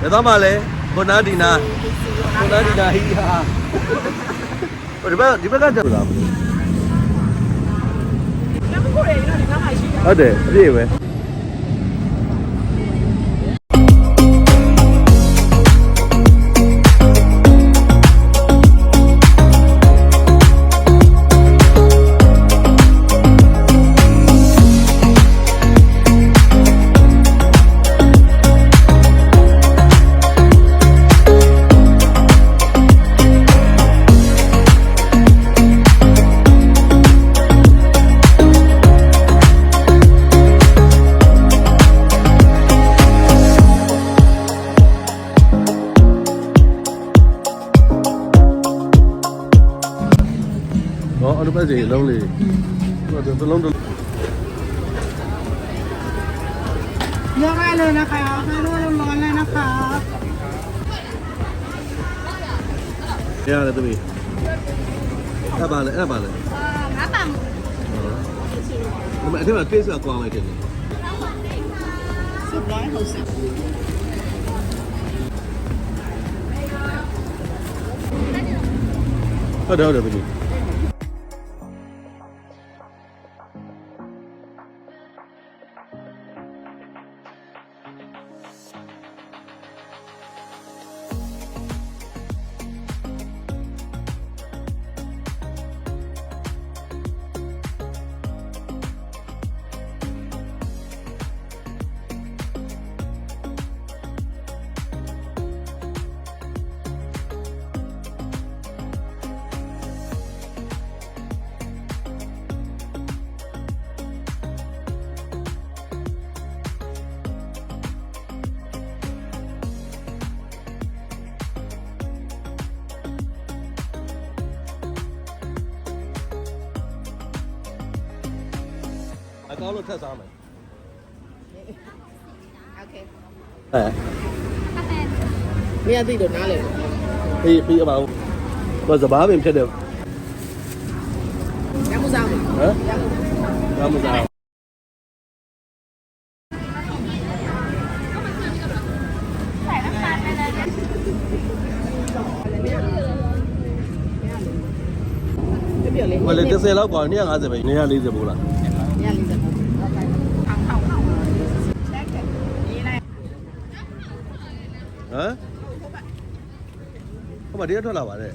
ဘယ်သွားမှလဲကိုနာဒီနာကိုနာဒီနာဟီဟာဒီဘက်ဒီဘက်ကကြာလားဟုတ်တယ်အပြည့်ပဲ น่าจีเห็นแล้วเลยเดี๋ยวไปลอดูเยอะได้เลยนะคะได้ด้วร้อนเลยนะคะเนี่อะไรตัวนี้ห้าบาทเลยห้าบาทเลยห้าบังทำไมที่มาเตี้ยสุดกว่าเลยเด็กสุดร้อยหกสิบเดี๋ยวเดี๋ยวไปดู အကောင်းလို့ထက်စားမယ် Okay. အဲမင်းအသိတော့နားလေအေးပြီးအမအောင်ဟိုစဘာပင်ဖြစ်တယ်ရမှုစားမယ်ဟမ်ရမှုရမစားမလေးတစ်ဆယ်လောက်ကွာ250ပဲ240ဘူးလား ဟမ်ဟိုမှာတရားထွက်လာပါတဲ့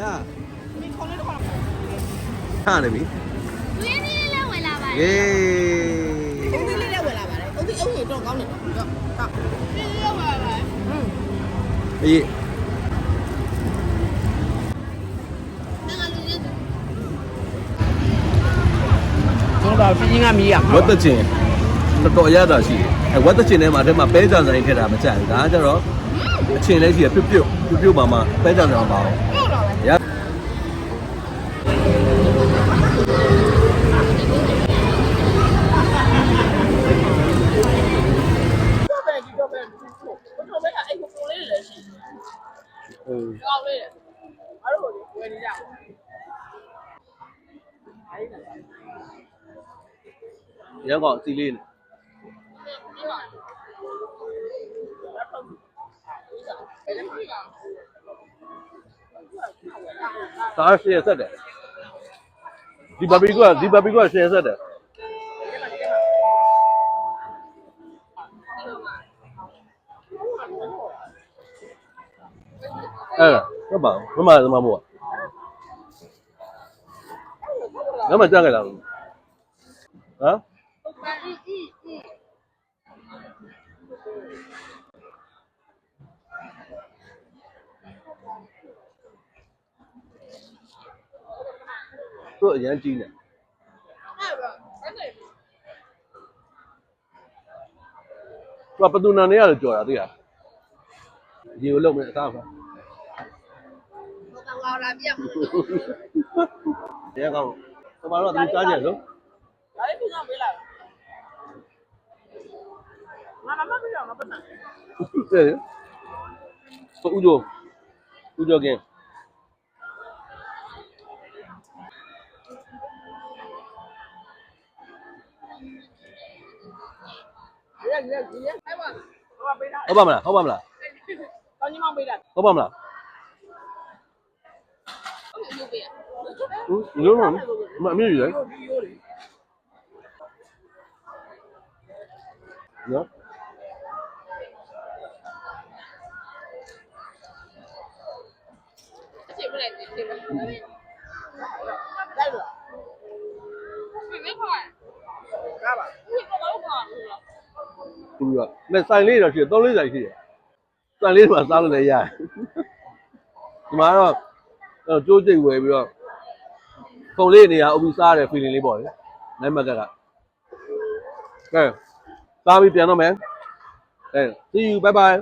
လာဒီခေါင်းလေးတော့ထားနေပြီသူရင်းလေးလည်းဝင်လာပါတယ်ယေးသူရင်းလေးလည်းဝင်လာပါတယ်အုပ်ကြီးအုပ်ကြီးတော့ကောင်းနေတော့တော့သူရင်းလေးဝင်လာပါတယ်ဟင်းအေးတော့ပြင်းကမီးရမှာဝတ်တချင်တော်တော်ရတာရှိတယ်အဲဝတ်တချင်ထဲမှာအဲမှာပဲကြံဆိုင်ထည့်တာမကြိုက်ဘူးဒါကကြတော့အချင်လည်းရှိရပြုတ်ပြုတ်ပြုတ်ပြုတ်ပါမှပဲကြံဆိုင်မှာပါအောင် Yep. Ừ. Nhớ gọi Silin. Hãy subscribe cho kênh Ghiền Mì Gõ Để không bỏ lỡ những video hấp dẫn ဒါရှယ်ဆက်တယ်ဒီဘာဘီကဒီဘာဘီကရှယ်ဆက်တယ်အဲ့ဒါဘာမမမမို့ငါမကြက်ကြလားဟမ် တို့အရန်ကြီးနေသူကပတူနာနေရတယ်ကြော်တာသိလားရေကိုလုံးမယ်အသားပါကောင်းလာပြတရားကောင်းဟိုမှာတော့ဒီကြားကြလို့ဒါလေးပြင်တော့ပေးလိုက်ငါမမပြအောင်ငါပတ်တယ်တဲ့ဟိုဦးကျော်ဦးကျော်ကင်း ဟုတ်ပါမလားဟုတ်ပါမလား ကောင်းကြီးမောင်ပေးတာ ဟုတ်ပါမလား ဟုတ်ပြီပေးရ ဟင်းဒီလိုမှမအမြင့်ကြီးလေ ရိုးရိုးလေး နော် အချိန်ပြလိုက်တယ်ပြင်လိုက်လိုက်တော့ 没快， ကားပါဒီက တော့ပါဒီကမဲ့ဆိုင်လေးတော့ရှိတယ်သုံးလေးဆိုင်ရှိတယ်ဆိုင်လေးမှာစားလို့လည်းရတယ်ဒီမှာတော့အဲ့ကျိုးကျိတ်ဝယ်ပြီးတော့ခုံလေးနေရာအုပ်ပြီးစားရတဲ့ feeling လေးပေါ့လေနိုင်မကကကဲစားပြီးပြန်တော့မယ်အဲ see you bye bye